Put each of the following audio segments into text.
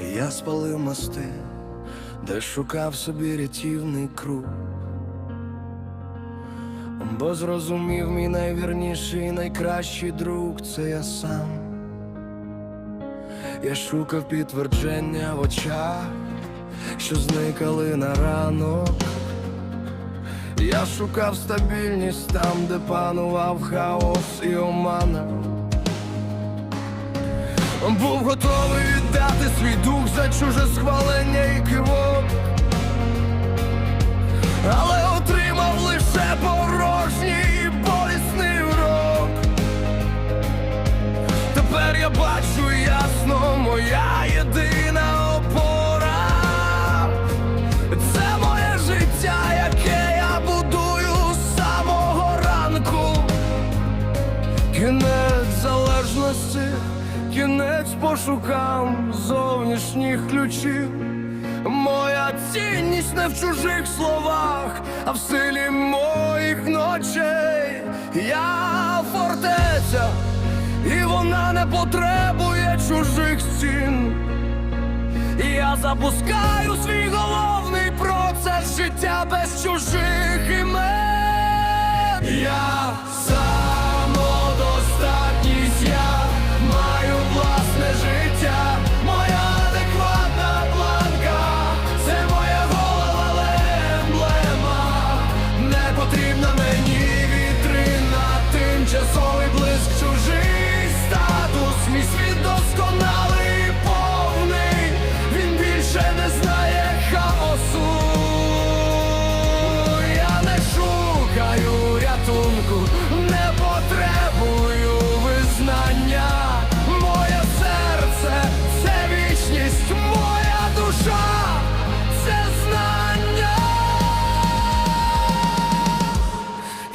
Я спалив мости, де шукав собі рятівний круг. Бо зрозумів мій найвірніший, найкращий друг це я сам. Я шукав підтвердження в очах, що зникали на ранок. Я шукав стабільність там, де панував хаос і омана. Був готовий віддати свій дух за чуже схвалення і кивок, але отримав лише порожній і болісний урок. Тепер я бачу ясно, моя єдина опора. Це моє життя, яке я будую з самого ранку. Кінець залежності, кінець пошукам зовнішніх ключів. Моя цінність не в чужих словах, а в силі моїх ночей. Я фортеця, і вона не потребує чужих стін. Я запускаю свій головний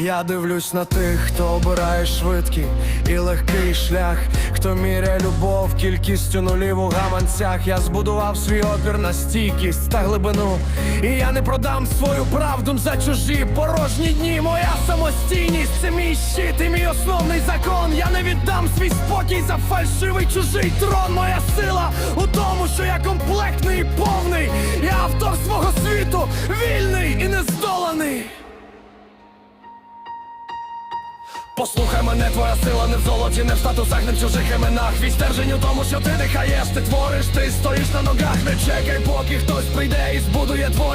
Я дивлюсь на тих, хто обирає швидкий і легкий шлях, хто міряє любов кількістю нулів у гаманцях. Я збудував свій опір на стійкість та глибину. І я не продам свою правду за чужі порожні дні. Моя самостійність це мій щит і мій основний закон. Я не віддам свій спокій за фальшивий чужий трон. Моя сила у тому, що я комплектний і повний. Я автор свого світу, вільний Послухай мене, твоя сила не в золоті, не в статусах, не в чужих іменах. Твій стержень у тому, що ти дихаєш, ти твориш, ти стоїш на ногах, не чекай, поки хтось прийде і збудує твої.